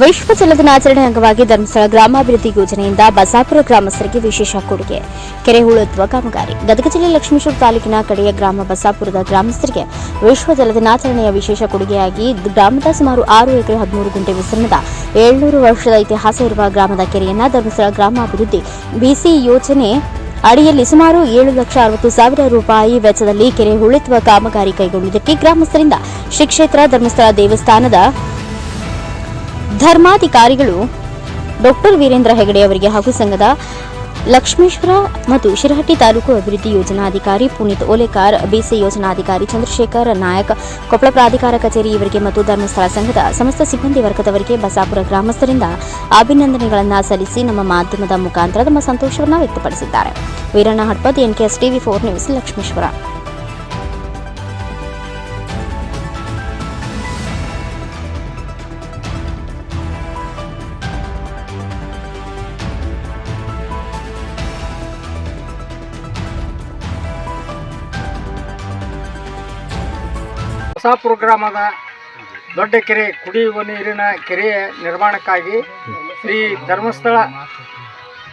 ವಿಶ್ವ ಜಲ ದಿನಾಚರಣೆ ಅಂಗವಾಗಿ ಧರ್ಮಸ್ಥಳ ಗ್ರಾಮಾಭಿವೃದ್ಧಿ ಯೋಜನೆಯಿಂದ ಬಸಾಪುರ ಗ್ರಾಮಸ್ಥರಿಗೆ ವಿಶೇಷ ಕೊಡುಗೆ. ಕೆರೆ ಹೂಳೆತ್ತುವ ಕಾಮಗಾರಿ. ಗದಗ ಜಿಲ್ಲೆ ಲಕ್ಷ್ಮೀಶ್ವರ ತಾಲೂಕಿನ ಕಡೆಯ ಗ್ರಾಮ ಬಸಾಪುರದ ಗ್ರಾಮಸ್ಥರಿಗೆ ವಿಶ್ವ ಜಲ ದಿನಾಚರಣೆಯ ವಿಶೇಷ ಕೊಡುಗೆಯಾಗಿ ಗ್ರಾಮದ ಸುಮಾರು ಆರು ಎಕರೆ ಹದಿಮೂರು ಗುಂಟೆ ವಿಸ್ತೀರ್ಣದ ಏಳ್ನೂರು ವರ್ಷದ ಇತಿಹಾಸ ಇರುವ ಗ್ರಾಮದ ಕೆರೆಯನ್ನ ಧರ್ಮಸ್ಥಳ ಗ್ರಾಮಾಭಿವೃದ್ಧಿ ಬಿಸಿ ಯೋಜನೆ ಅಡಿಯಲ್ಲಿ ಸುಮಾರು ಏಳು ಲಕ್ಷ ಅರವತ್ತು ಸಾವಿರ ರೂಪಾಯಿ ವೆಚ್ಚದಲ್ಲಿ ಕೆರೆ ಹೂಳೆತ್ತುವ ಕಾಮಗಾರಿ ಕೈಗೊಂಡಿದ್ದಕ್ಕೆ ಗ್ರಾಮಸ್ಥರಿಂದ ಶ್ರೀ ಕ್ಷೇತ್ರ ಧರ್ಮಸ್ಥಳ ದೇವಸ್ಥಾನದ ಧರ್ಮಾಧಿಕಾರಿಗಳು ಡಾಕ್ಟರ್ ವೀರೇಂದ್ರ ಹೆಗಡೆ ಅವರಿಗೆ ಹಾಗೂ ಸಂಘದ ಲಕ್ಷ್ಮೇಶ್ವರ ಮತ್ತು ಶಿರಹಟ್ಟಿ ತಾಲೂಕು ಅಭಿವೃದ್ಧಿ ಯೋಜನಾಧಿಕಾರಿ ಪುನೀತ್ ಓಲೇಕಾರ್, ಬಿಸಿ ಯೋಜನಾಧಿಕಾರಿ ಚಂದ್ರಶೇಖರ್ ನಾಯಕ್, ಕೊಪ್ಪಳ ಪ್ರಾಧಿಕಾರ ಕಚೇರಿ ಇವರಿಗೆ ಮತ್ತು ಧರ್ಮಸ್ಥಳ ಸಂಘದ ಸಮಸ್ತ ಸಿಬ್ಬಂದಿ ವರ್ಗದವರಿಗೆ ಬಸಾಪುರ ಗ್ರಾಮಸ್ಥರಿಂದ ಅಭಿನಂದನೆಗಳನ್ನು ಸಲ್ಲಿಸಿ ನಮ್ಮ ಮಾಧ್ಯಮದ ಮುಖಾಂತರ ತಮ್ಮ ಸಂತೋಷವನ್ನು ವ್ಯಕ್ತಪಡಿಸಿದ್ದಾರೆ. Veeranna Hadpad NKS TV four news, Lakshmeshwar. Hosapura ಅದ. ದೊಡ್ಡ ಕೆರೆ ಕುಡಿಯುವ ನೀರಿನ ಕೆರೆಯ ನಿರ್ಮಾಣಕ್ಕಾಗಿ ಶ್ರೀ ಧರ್ಮಸ್ಥಳ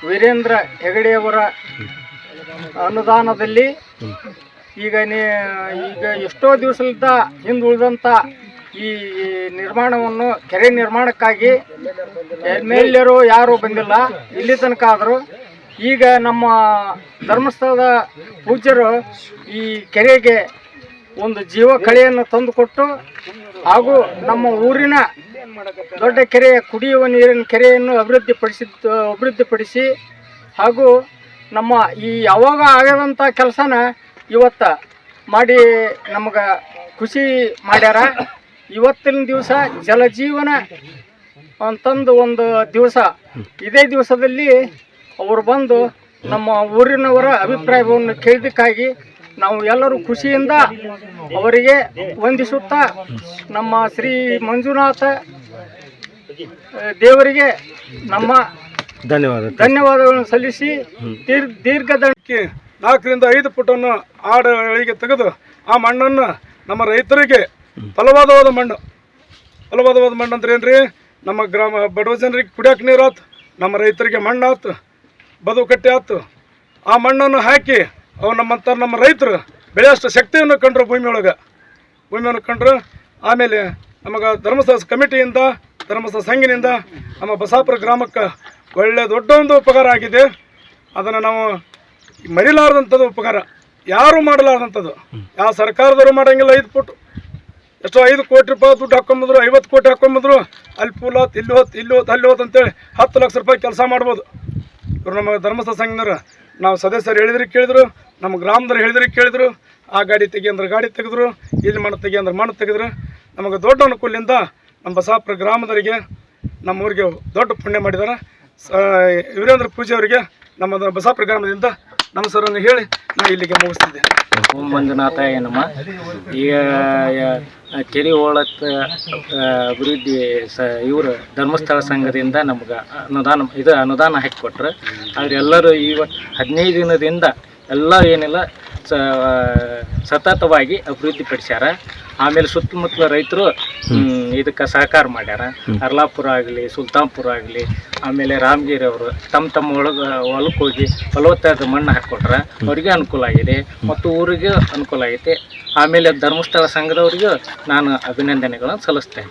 ವೀರೇಂದ್ರ ಹೆಗಡೆಯವರ ಅನುದಾನದಲ್ಲಿ ಈಗ ಈಗ ಎಷ್ಟೋ ದಿವಸದಿಂದ ಹಿಂದುಳಿದಂಥ ಈ ನಿರ್ಮಾಣವನ್ನು, ಕೆರೆ ನಿರ್ಮಾಣಕ್ಕಾಗಿ ಎಂ ಎಲ್ ಎರು ಯಾರು ಬಂದಿಲ್ಲ. ಇಲ್ಲಿ ತನಕ ಆದರೂ. ಈಗ ನಮ್ಮ ಧರ್ಮಸ್ಥಳದ ಪೂಜ್ಯರು ಈ ಕೆರೆಗೆ ಒಂದು ಜೀವ ಕಳೆಯನ್ನು ತಂದುಕೊಟ್ಟು ಹಾಗೂ ನಮ್ಮ ಊರಿನ ದೊಡ್ಡ ಕೆರೆಯ ಕುಡಿಯುವ ನೀರಿನ ಕೆರೆಯನ್ನು ಅಭಿವೃದ್ಧಿಪಡಿಸಿ ಅಭಿವೃದ್ಧಿಪಡಿಸಿ ಹಾಗೂ ನಮ್ಮ ಈ ಯಾವಾಗ ಆಗದಂಥ ಕೆಲಸನ ಇವತ್ತ ಮಾಡಿ ನಮಗೆ ಖುಷಿ ಮಾಡ್ಯಾರ. ಇವತ್ತಿನ ದಿವಸ ಜಲಜೀವನ ಅಂತಂದು ಒಂದು ದಿವಸ. ಇದೇ ದಿವಸದಲ್ಲಿ ಅವರು ಬಂದು ನಮ್ಮ ಊರಿನವರ ಅಭಿಪ್ರಾಯವನ್ನು ಕೇಳಿದ್ದಕ್ಕಾಗಿ ನಾವು ಎಲ್ಲರೂ ಖುಷಿಯಿಂದ ಅವರಿಗೆ ವಂದಿಸುತ್ತಾ ನಮ್ಮ ಶ್ರೀ ಮಂಜುನಾಥ ದೇವರಿಗೆ ನಮ್ಮ ಧನ್ಯವಾದ. ಧನ್ಯವಾದಗಳನ್ನು ಸಲ್ಲಿಸಿ ದೀರ್ಘ ದೀರ್ಘದಂಡಕ್ಕೆ ನಾಲ್ಕರಿಂದ ಐದು ಪುಟನ್ನು ಆಡಳಿಗೆ ತೆಗೆದು ಆ ಮಣ್ಣನ್ನು ನಮ್ಮ ರೈತರಿಗೆ ಫಲವಾದವಾದ ಮಣ್ಣು. ಫಲವಾದವಾದ ಮಣ್ಣು ಅಂದ್ರೆ ಏನ್ರಿ? ನಮ್ಮ ಗ್ರಾಮ ಬಡವ ಜನರಿಗೆ ಕುಡಿಯೋಕೆ ನೀರಾತು ನಮ್ಮ ರೈತರಿಗೆ ಮಣ್ಣು ಬದುಕಟ್ಟೆ ಬದು ಕಟ್ಟೆ ಆತು. ಆ ಮಣ್ಣನ್ನು ಹಾಕಿ ಅವು ನಮ್ಮಂಥ ನಮ್ಮ ರೈತರು. ಬೆಳೆಯಷ್ಟು ಶಕ್ತಿಯನ್ನು ಕಂಡ್ರು ಭೂಮಿಯೊಳಗೆ ಭೂಮಿಯನ್ನು ಕಂಡ್ರು, ಆಮೇಲೆ ನಮಗೆ ಧರ್ಮಸ್ಥಳ ಕಮಿಟಿಯಿಂದ, ಧರ್ಮಸ್ಥಳ ಸಂಘಿನಿಂದ ನಮ್ಮ ಬಸಾಪುರ ಗ್ರಾಮಕ್ಕೆ ಒಳ್ಳೆ ದೊಡ್ಡ ಒಂದು ಉಪಕಾರ ಆಗಿದೆ. ಅದನ್ನು ನಾವು ಮರಿಲಾರ್ದಂಥದ್ದು ಉಪಕಾರ. ಯಾರೂ ಮಾಡಲಾರ್ದಂಥದ್ದು. ಯಾವ ಸರ್ಕಾರದವರು ಮಾಡೋಂಗಿಲ್ಲ ಐದು ಫುಟ್ ಎಷ್ಟೋ ಐದು ಕೋಟಿ ರೂಪಾಯಿ ದುಡ್ಡು ಹಾಕೊಂಬಂದ್ರು, ಐವತ್ತು ಕೋಟಿ ಹಾಕೊಂಬಂದ್ರು, ಅಲ್ಲಿ ಪೂಲ್ ಹೋತ್ ಇಲ್ಲಿ ಹೋತ್ ಇಲ್ಲಿ ಹೋತ್ ಅಲ್ಲಿ ಹೋತ್ ಅಂತೇಳಿ ಹತ್ತು ಲಕ್ಷ ರೂಪಾಯಿ ಕೆಲಸ ಮಾಡ್ಬೋದು. ಇವರು ನಮ್ಮ ಧರ್ಮಸ್ಥಳ ಸಂಘದವ್ರು. ನಾವು ಸದಸ್ಯರು ಹೇಳಿದ್ರು ಕೇಳಿದ್ರು ನಮ್ಮ ಗ್ರಾಮದವ್ರು ಹೇಳಿದ್ರು, ಕೇಳಿದ್ರು, ಆ ಗಾಡಿ ತೆಗಿ ಅಂದ್ರೆ ಗಾಡಿ ತೆಗೆದ್ರು, ಇಲ್ಲಿ ಮಣ್ಣು ತೆಗಿ ಅಂದ್ರೆ ಮಣ್ಣು ತೆಗೆದ್ರು. ನಮಗೆ ದೊಡ್ಡ ಅನುಕೂಲದಿಂದ ನಮ್ಮ ಬಸಾಪುರ ಗ್ರಾಮದವರಿಗೆ, ನಮ್ಮ ಊರಿಗೆ ದೊಡ್ಡ ಪುಣ್ಯ ಮಾಡಿದ್ದಾರೆ ವೀರೇಂದ್ರ ಪೂಜೆ ಅವರಿಗೆ ನಮ್ಮ ಬಸಾಪುರ ಗ್ರಾಮದಿಂದ ನಮಸ್ಕಾರವನ್ನು ಹೇಳಿ ನಾನು ಇಲ್ಲಿಗೆ ಮುಗಿಸ್ತಿದ್ದೆ. ಓಂ ಮಂಜುನಾಥ ಏನಮ್ಮ ಈಗ ಕೆರೆ ಓಳತ್ತ ಅಭಿವೃದ್ಧಿ ಸ, ಇವರು ಧರ್ಮಸ್ಥಳ ಸಂಘದಿಂದ ನಮ್ಗೆ ಅನುದಾನ, ಇದು ಅನುದಾನ ಹಾಕಿಕೊಟ್ರು. ಆದರೆ ಎಲ್ಲರೂ ಇವತ್ತು ಹದಿನೈದು ದಿನದಿಂದ ಎಲ್ಲ ಏನಿಲ್ಲ ಸ ಸತತವಾಗಿ ಅಭಿವೃದ್ಧಿಪಡಿಸ್ಯಾರ ಆಮೇಲೆ ಸುತ್ತಮುತ್ತಲ ರೈತರು ಇದಕ್ಕೆ ಸಹಕಾರ ಮಾಡ್ಯಾರ. ಅರ್ಲಾಪುರ ಆಗಲಿ ಸುಲ್ತಾನ್ಪುರ ಆಗಲಿ ಆಮೇಲೆ ರಾಮಗಿರಿ ಅವರು ತಮ್ಮ ತಮ್ಮ ಒಳಗೆ ಹೊಲಕ್ಕೆ ಹೋಗಿ ಫಲವತ್ತಾದ ಮಣ್ಣು ಹಾಕ್ಕೊಟ್ರ ಅವರಿಗೆ ಅನುಕೂಲ ಆಗಿದೆ. ಮತ್ತು ಊರಿಗೆ ಅನುಕೂಲ ಆಗೈತೆ. ಆಮೇಲೆ ಧರ್ಮಸ್ಥಳ ಸಂಘದವರಿಗೂ ನಾನು ಅಭಿನಂದನೆಗಳನ್ನು ಸಲ್ಲಿಸ್ತೇನೆ